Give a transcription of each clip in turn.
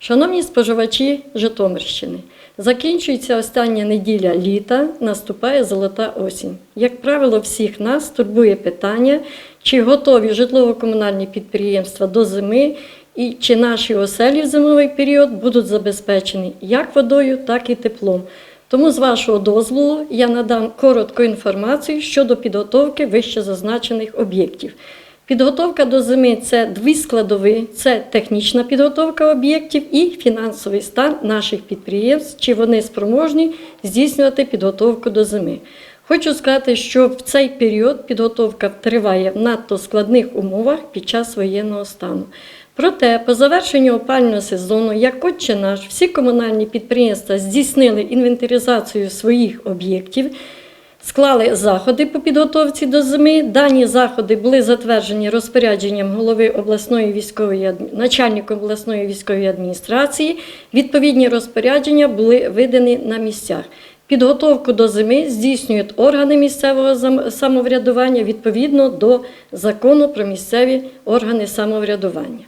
Шановні споживачі Житомирщини, закінчується остання неділя літа, наступає золота осінь. Як правило, всіх нас турбує питання, чи готові житлово-комунальні підприємства до зими і чи наші оселі в зимовий період будуть забезпечені як водою, так і теплом. Тому, з вашого дозволу, я надам коротку інформацію щодо підготовки вище зазначених об'єктів. Підготовка до зими це дві складові: це технічна підготовка об'єктів і фінансовий стан наших підприємств, чи вони спроможні здійснювати підготовку до зими. Хочу сказати, що в цей період підготовка триває в надто складних умовах під час воєнного стану. Проте, по завершенню опального сезону, як отче наш, всі комунальні підприємства здійснили інвентаризацію своїх об'єктів. Склали заходи по підготовці до зими. Дані заходи були затверджені розпорядженням голови обласної військової начальником обласної військової адміністрації. Відповідні розпорядження були видані на місцях. Підготовку до зими здійснюють органи місцевого самоврядування відповідно до закону про місцеві органи самоврядування.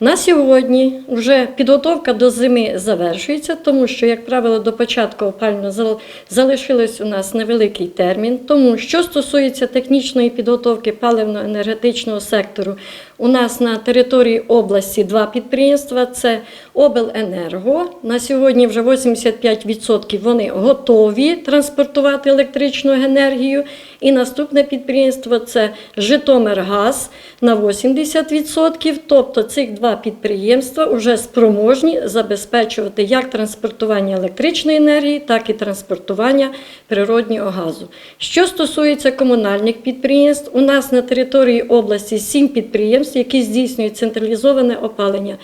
На сьогодні вже підготовка до зими завершується, тому що, як правило, до початку опального зал- залишилось у нас невеликий термін. Тому що стосується технічної підготовки паливно-енергетичного сектору, у нас на території області два підприємства: це Обленерго. На сьогодні вже 85% вони готові транспортувати електричну енергію. І наступне підприємство це Житомиргаз на 80%. Тобто цих два підприємства вже спроможні забезпечувати як транспортування електричної енергії, так і транспортування природнього газу. Що стосується комунальних підприємств, у нас на території області сім підприємств, які здійснюють централізоване опалення.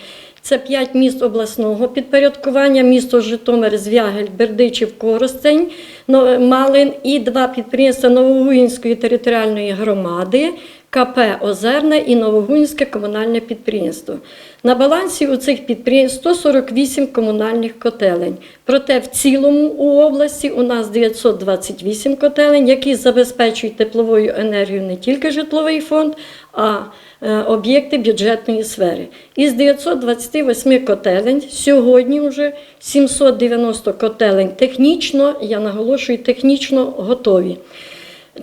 Це п'ять міст обласного підпорядкування, місто Житомир, Звягель, Бердичів, Коростень, Малин і два підприємства Новогуїнської територіальної громади, КП Озерне і Новогуїнське комунальне підприємство. На балансі у цих підприємств 148 комунальних котелень. Проте в цілому у області у нас 928 котелень, які забезпечують тепловою енергією не тільки житловий фонд, а е, об'єкти бюджетної сфери. Із 928 котелень сьогодні вже 790 котелень технічно, я наголошую, технічно готові.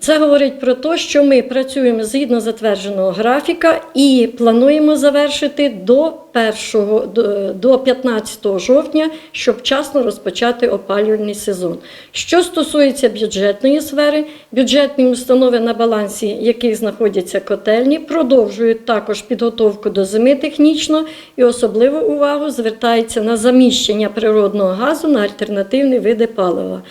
Це говорить про те, що ми працюємо згідно затвердженого графіка і плануємо завершити до 1, до- до 15 жовтня, щоб вчасно розпочати опалювальний сезон. Що стосується бюджетної сфери, бюджетні установи, на балансі яких знаходяться котельні, продовжують також підготовку до зими технічно і особливу увагу звертається на заміщення природного газу на альтернативні види палива.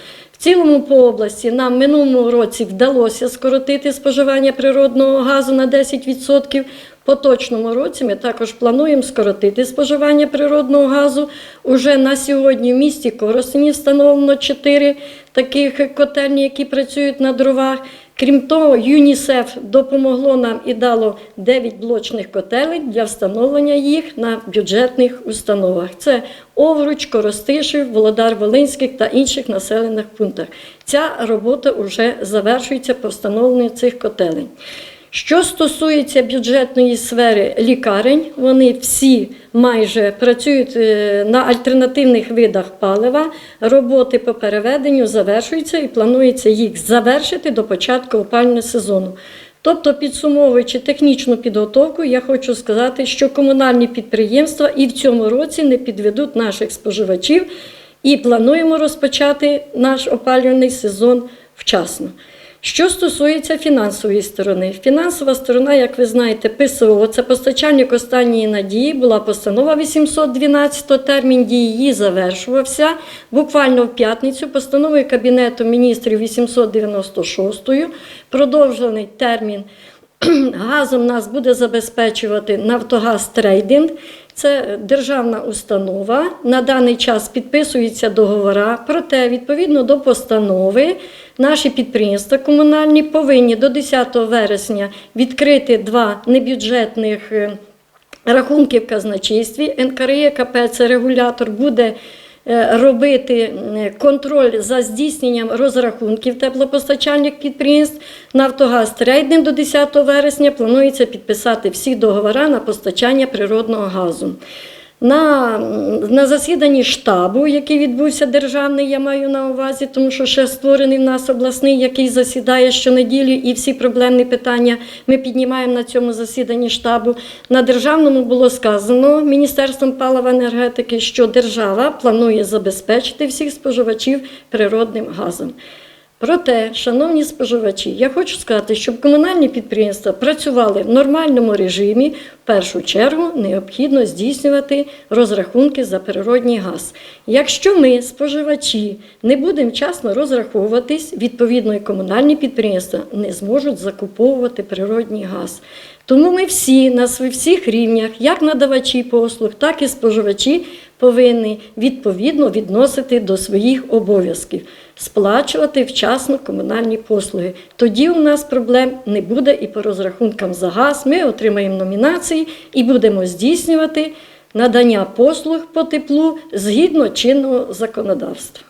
Цілому по області нам минулому році вдалося скоротити споживання природного газу на 10%. В поточному році ми також плануємо скоротити споживання природного газу. Уже на сьогодні в місті Коростені встановлено 4 таких котельні, які працюють на дровах. Крім того, ЮНІСЕФ допомогло нам і дало 9 блочних котелень для встановлення їх на бюджетних установах. Це Овруч, Коростишів, Володар Волинських та інших населених пунктах. Ця робота вже завершується по встановленню цих котелень. Що стосується бюджетної сфери лікарень, вони всі майже працюють е, на альтернативних видах палива. Роботи по переведенню завершуються і планується їх завершити до початку опального сезону. Тобто, підсумовуючи технічну підготовку, я хочу сказати, що комунальні підприємства і в цьому році не підведуть наших споживачів і плануємо розпочати наш опалювальний сезон вчасно. Що стосується фінансової сторони, фінансова сторона, як ви знаєте, ПСО, це постачальник останньої надії, була постанова 812, термін дії її завершувався. Буквально в п'ятницю постановою Кабінету міністрів 896, продовжений термін газом нас буде забезпечувати Нафтогаз Трейдинг. Це державна установа. На даний час підписуються договори. Проте, відповідно до постанови, наші підприємства комунальні повинні до 10 вересня відкрити два небюджетних е, рахунки в казначействі. НКРЕ КП це регулятор буде е, робити е, контроль за здійсненням розрахунків теплопостачальних підприємств. Нафтогаз трейдинг до 10 вересня планується підписати всі договори на постачання природного газу. На, на засіданні штабу, який відбувся державний, я маю на увазі, тому що ще створений в нас обласний, який засідає щонеділі, і всі проблемні питання ми піднімаємо на цьому засіданні штабу. На державному було сказано Міністерством палива енергетики, що держава планує забезпечити всіх споживачів природним газом. Проте, шановні споживачі, я хочу сказати, щоб комунальні підприємства працювали в нормальному режимі, в першу чергу необхідно здійснювати розрахунки за природній газ. Якщо ми, споживачі, не будемо вчасно розраховуватись, відповідно і комунальні підприємства не зможуть закуповувати природній газ. Тому ми всі на всіх рівнях, як надавачі послуг, так і споживачі, повинні відповідно відносити до своїх обов'язків, сплачувати вчасно комунальні послуги. Тоді у нас проблем не буде і по розрахункам за газ. Ми отримаємо номінації і будемо здійснювати надання послуг по теплу згідно чинного законодавства.